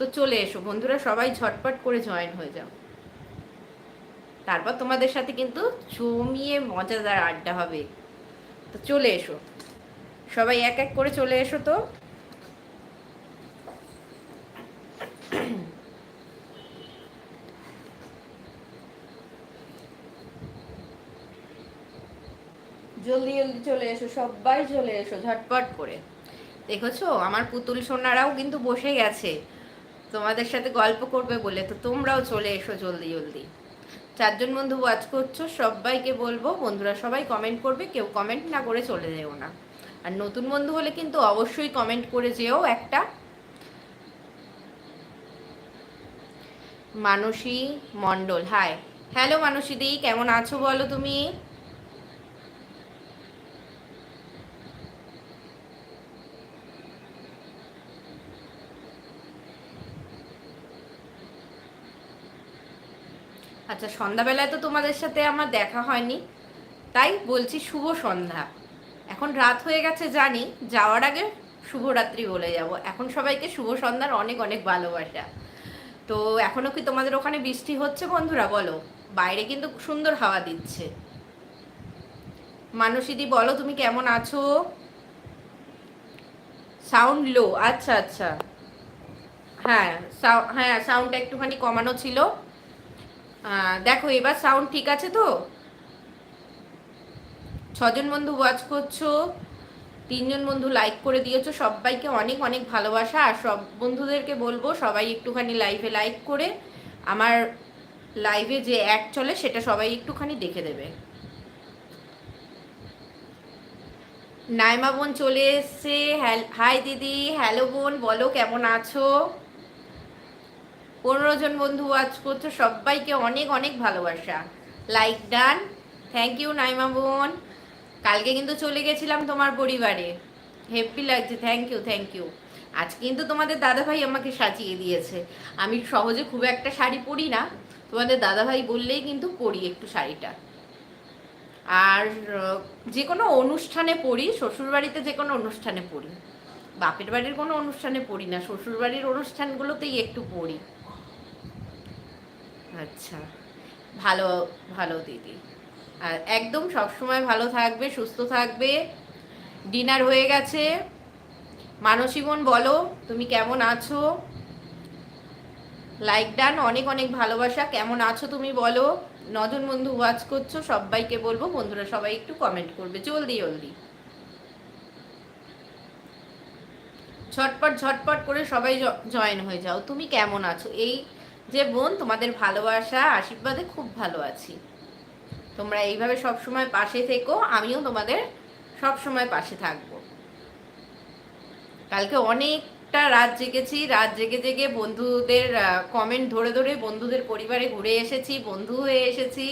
তো চলে এসো। বন্ধুরা, সবাই ঝটপট করে জয়েন হয়ে যাও। তারপর তোমাদের সাথে কিন্তু জমিয়ে মজাদার আড্ডা হবে। তো চলে এসো। সবাই এক এক করে চলে এসো তো। জলদি জলদি চলে এসো, সবাই চলে এসো, ঝটপট করে। দেখেছ, আমার পুতুল সোনারাও কিন্তু বসে গেছে। তোমাদের সাথে গল্প করবে বলে তো তোমরাও চলে এসো জলদি জলদি। চারজন বন্ধু ওয়াচ করছ, সবাইকে বলব, বন্ধুরা সবাই কমেন্ট করবে, কেউ কমেন্ট না করে চলে যেও না। আর নতুন বন্ধু হলে কিন্তু অবশ্যই কমেন্ট করে যেও একটা। মানসী মণ্ডল হাই হ্যালো মানসী দি কেমন আছো বলো তুমি? আচ্ছা সন্ধ্যাবেলায় তো তোমাদের সাথে আমার দেখা হয়নি। তাই বলছি শুভ সন্ধ্যা। এখন রাত হয়ে গেছে জানি, যাওয়ার আগে শুভরাত্রি বলে যাব। এখন সবাইকে শুভ সন্ধ্যার অনেক অনেক ভালোবাসা। তো এখনও কি তোমাদের ওখানে বৃষ্টি হচ্ছে বন্ধুরা, বলো? বাইরে কিন্তু সুন্দর হাওয়া দিচ্ছে। মানসীদি বলো তুমি কেমন আছো? সাউন্ড লো আচ্ছা আচ্ছা। হ্যাঁ হ্যাঁ সাউন্ডটা একটুখানি কমানো ছিল। দেখো, এবার সাউন্ড ঠিক আছে তো? ছজন বন্ধু ওয়াচ করছ, তিনজন বন্ধু লাইক করে দিয়েছ, সবাইকে অনেক অনেক ভালোবাসা, আর সব বন্ধুদেরকে বলব, সবাই একটুখানি লাইভে লাইক করে, আমার লাইভে যে অ্যাড চলে, সেটা সবাই একটুখানি দেখে দেবে। নাইমা বোন চলে এসছে, হ্যাল হাই দিদি হ্যালো বোন, বলো কেমন আছো? পনেরো জন বন্ধু ওয়াচ করছ, সবাইকে অনেক অনেক ভালোবাসা। Like done thank you Naima বোন। কালকে কিন্তু চলে গেছিলাম তোমার পরিবারে। হ্যাপি লাগছে থ্যাংক ইউ থ্যাংক ইউ আজ কিন্তু তোমাদের দাদাভাই আমাকে সাজিয়ে দিয়েছে। আমি সহজে খুব একটা শাড়ি পরি না। তোমাদের দাদাভাই বললেই কিন্তু পরি একটু শাড়িটা। আর যে কোনো অনুষ্ঠানে পড়ি শ্বশুরবাড়িতে যে কোনো অনুষ্ঠানে পড়ি বাপের বাড়ির কোনো অনুষ্ঠানে পড়ি না, শ্বশুরবাড়ির অনুষ্ঠানগুলোতেই একটু পড়ি আচ্ছা। ভালো ভালো দিদি। আর একদম সবসময় ভালো থাকবে, সুস্থ থাকবে। ডিনার হয়ে গেছে। মানসী বোন, বলো, তুমি কেমন আছো? লাইক ডান, অনেক অনেক ভালোবাসা। কেমন আছো তুমি, বলো? নজন বন্ধু ওয়াচ করছ, সবাইকে বলব, বন্ধুরা সবাই একটু কমেন্ট করবে। জলদি জলদি। ঝটপট ঝটপট করে সবাই জয়েন হয়ে যাও। তুমি কেমন আছো? এই যে বোন, তোমাদের ভালোবাসা, আশীর্বাদে খুব ভালো আছি। তোমরা এইভাবে সব সময় পাশে থেকো, আমিও তোমাদের সব সময় পাশে থাকব। কালকে অনেকটা রাত জেগেছি, রাত জেগে জেগে বন্ধুদের কমেন্ট ধরে ধরে বন্ধুদের পরিবারে ঘুরে এসেছি, বন্ধু হয়ে এসেছি,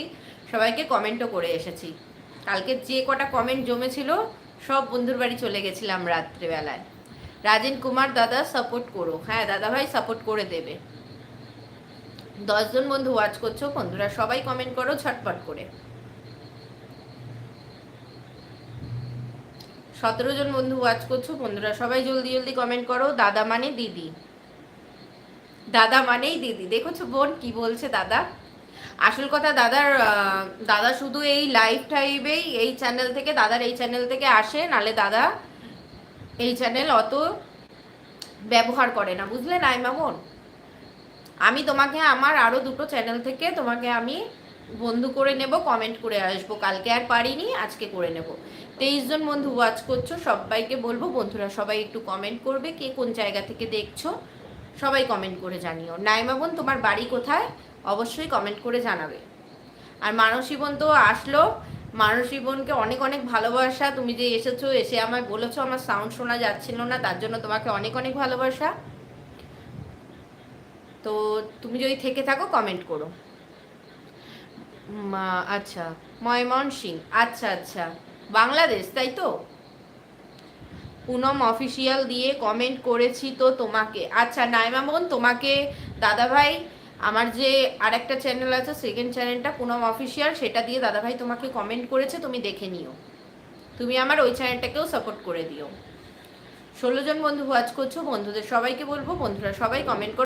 সবাইকে কমেন্টও করে এসেছি। কালকে যে কটা কমেন্ট জমেছিল, সব বন্ধুর বাড়ি চলে গেছিলাম রাত্রেবেলায়। রাজেন কুমার দাদা সাপোর্ট করো। হ্যাঁ দাদা ভাই সাপোর্ট করে দেবে। দশজন বন্ধু ওয়াচ করছ, বন্ধুরা সবাই কমেন্ট করো ছটপট করে। সতেরো জন বন্ধু ওয়াচ করছ, বন্ধুরা সবাই জলদি জলদি কমেন্ট করো, দাদা মানে দিদি। দাদা মানেই দিদি। দেখেছ বোন কি বলছে দাদা? আসল কথা দাদার দাদা শুধু এই লাইভ টাইমেই এই চ্যানেল থেকে, দাদার এই চ্যানেল থেকে আসে, নালে দাদা এই চ্যানেল অত ব্যবহার করে না। বুঝলে নাই মামন আমি তোমাকে আমার আরও দুটো চ্যানেল থেকে তোমাকে আমি বন্ধু করে নেব কমেন্ট করে আসব। কালকে আর পারিনি, আজকে করে নেব। তেইশ জন বন্ধু ওয়াচ করছ, সবাইকে বলব, বন্ধুরা সবাই একটু কমেন্ট করবে, কে কোন জায়গা থেকে দেখছ, সবাই কমেন্ট করে জানিও। নাইমা বোন, তোমার বাড়ি কোথায়? অবশ্যই কমেন্ট করে জানাবে। আর মানসী বোন তো আসলো। মানসী বোনকে অনেক অনেক ভালোবাসা। তুমি যে এসেছ, এসে আমায় বলেছ, আমার সাউন্ড শোনা যাচ্ছিল না, তার জন্য তোমাকে অনেক অনেক ভালোবাসা। তো তুমি যদি থেকে থাকো কমেন্ট করো। আচ্ছা ময়মন সিং আচ্ছা আচ্ছা। বাংলাদেশ, তাই তো? পুনম অফিসিয়াল দিয়ে কমেন্ট করেছি তো তোমাকে। আচ্ছা নাইমা বোন তোমাকে দাদাভাই, আমার যে আর একটা চ্যানেল আছে সেকেন্ড চ্যানেলটা পুনম অফিসিয়াল সেটা দিয়ে দাদাভাই তোমাকে কমেন্ট করেছে, তুমি দেখে নিও। তুমি আমার ওই চ্যানেলটাকেও সাপোর্ট করে দিও। ষোলো জন বন্ধু ওয়াচ করছ, বন্ধুদের সবাইকে বলব, বন্ধুরা সবাই কমেন্ট